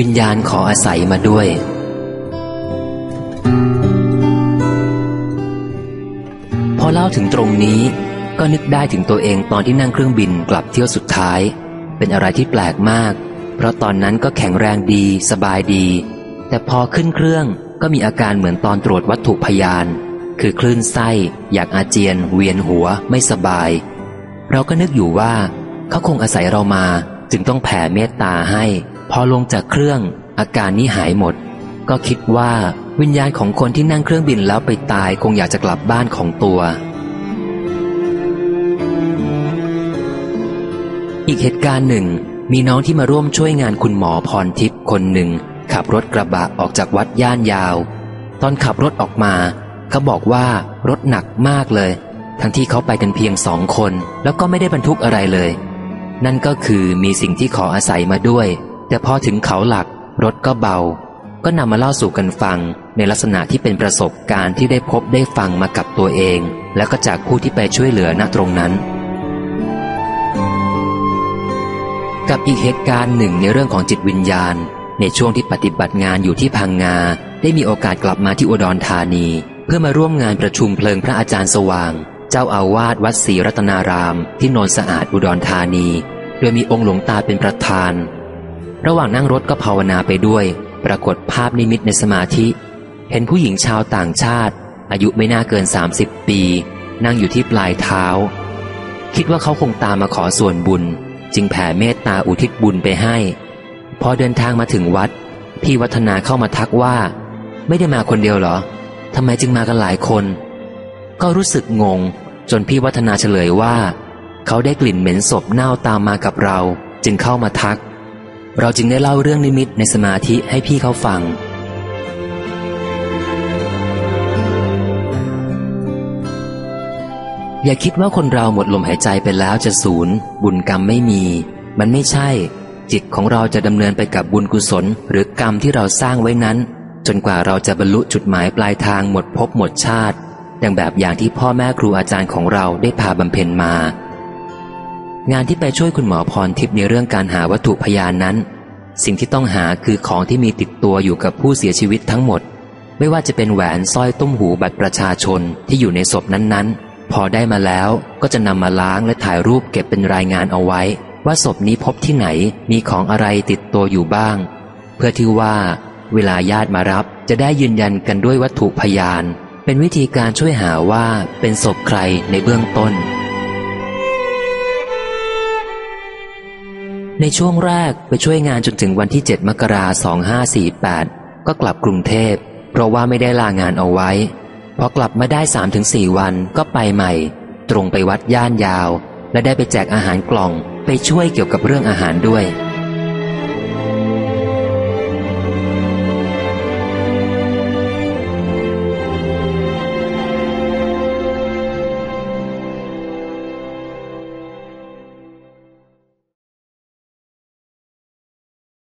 วิญญาณขออาศัยมาด้วย พอเล่าถึงตรงนี้ก็นึกได้ถึงตัวเองตอนที่นั่งเครื่องบินกลับเที่ยวสุดท้าย เป็นอะไรที่แปลกมาก เพราะตอนนั้นก็แข็งแรงดีสบายดี แต่พอขึ้นเครื่องก็มีอาการเหมือนตอนตรวจวัตถุพยาน คือคลื่นไส้ อยากอาเจียน เวียนหัวไม่สบาย เราก็นึกอยู่ว่า เขาคงอาศัยเรามาจึงต้องแผ่เมตตาให้ พอลงจากเครื่อง อาการนี้หายหมด ก็คิดว่าวิญญาณของคนที่นั่งเครื่องบินแล้วไปตายคงอยากจะกลับบ้านของตัว อีกเหตุการณ์หนึ่ง มีน้องที่มาร่วมช่วยงานคุณหมอพรทิพย์คนหนึ่ง ขับรถกระบะออกจากวัดย่านยาว ตอนขับรถออกมา เขาบอกว่ารถหนักมากเลย ทั้งที่เขาไปกันเพียงสองคน แล้วก็ไม่ได้บรรทุกอะไรเลย นั่นก็คือมีสิ่งที่ขออาศัยมาด้วย แต่พอถึงเขาหลัก รถก็เบา ก็นำมาเล่าสู่กันฟัง ในลักษณะที่เป็นประสบการณ์ที่ได้พบได้ฟังมากับตัวเอง แล้วก็จากผู้ที่ไปช่วยเหลือณตรงนั้น กับอีกเหตุการณ์หนึ่งในเรื่องของจิตวิญญาณ ในช่วงที่ปฏิบัติงานอยู่ที่พังงา ได้มีโอกาสกลับมาที่อุดรธานี เพื่อมาร่วมงานประชุมเพลิงพระอาจารย์สว่าง เจ้าอาวาสวัดศรีรัตนาราม ที่โนนสะอาดอุดรธานี โดยมีองค์หลวงตาเป็นประธาน ระหว่างนั่งรถก็ภาวนาไปด้วย ปรากฏภาพนิมิตในสมาธิ เห็นผู้หญิงชาวต่างชาติ อายุไม่น่าเกิน 30 ปี นั่งอยู่ที่ปลายเท้า คิดว่าเขาคงตามมาขอส่วนบุญ จึงแผ่เมตตาอุทิศบุญไปให้ พอเดินทางมาถึงวัด พี่วัฒนาเข้ามาทักว่า ไม่ได้มาคนเดียวหรอทำไมจึงมากันหลายคน ก็รู้สึกงง จนพี่วัฒนาเฉลยว่า เขาได้กลิ่นเหม็นศพเน่าตามมากับเรา จึงเข้ามาทัก เราจึงได้เล่าเรื่องนิมิตในสมาธิให้พี่เขาฟัง อย่าคิดว่าคนเราหมดลมหายใจไปแล้วจะศูนย์บุญกรรมไม่มี มันไม่ใช่ จิตของเราจะดำเนินไปกับบุญกุศล หรือกรรมที่เราสร้างไว้นั้น จนกว่าเราจะบรรลุจุดหมายปลายทางหมดภพหมดชาติดังแบบอย่างที่พ่อแม่ครูอาจารย์ของเราได้พาบำเพ็ญมา งานที่ไปช่วยคุณหมอพรทิพย์ในเรื่องการหาวัตถุพยานนั้น สิ่งที่ต้องหาคือของที่มีติดตัวอยู่กับผู้เสียชีวิตทั้งหมด ไม่ว่าจะเป็นแหวนสร้อยตุ้มหูบัตรประชาชนที่อยู่ในศพนั้นๆ พอได้มาแล้วก็จะนำมาล้างและถ่ายรูปเก็บเป็นรายงานเอาไว้ ว่าศพนี้พบที่ไหนมีของอะไรติดตัวอยู่บ้าง เพื่อที่ว่า เวลาญาติมารับจะได้ยืนยันกันด้วยวัตถุพยาน เป็นวิธีการช่วยหาว่าเป็นศพใครในเบื้องต้น ในช่วงแรกไปช่วยงานจนถึงวันที่ 7 มกราสองห้าสี่แปดก็กลับกรุงเทพ เพราะว่าไม่ได้ลางานเอาไว้ พอกลับมาได้สามถึงสี่วันก็ไปใหม่ ตรงไปวัดย่านยาว และได้ไปแจกอาหารกล่อง ไปช่วยเกี่ยวกับเรื่องอาหารด้วย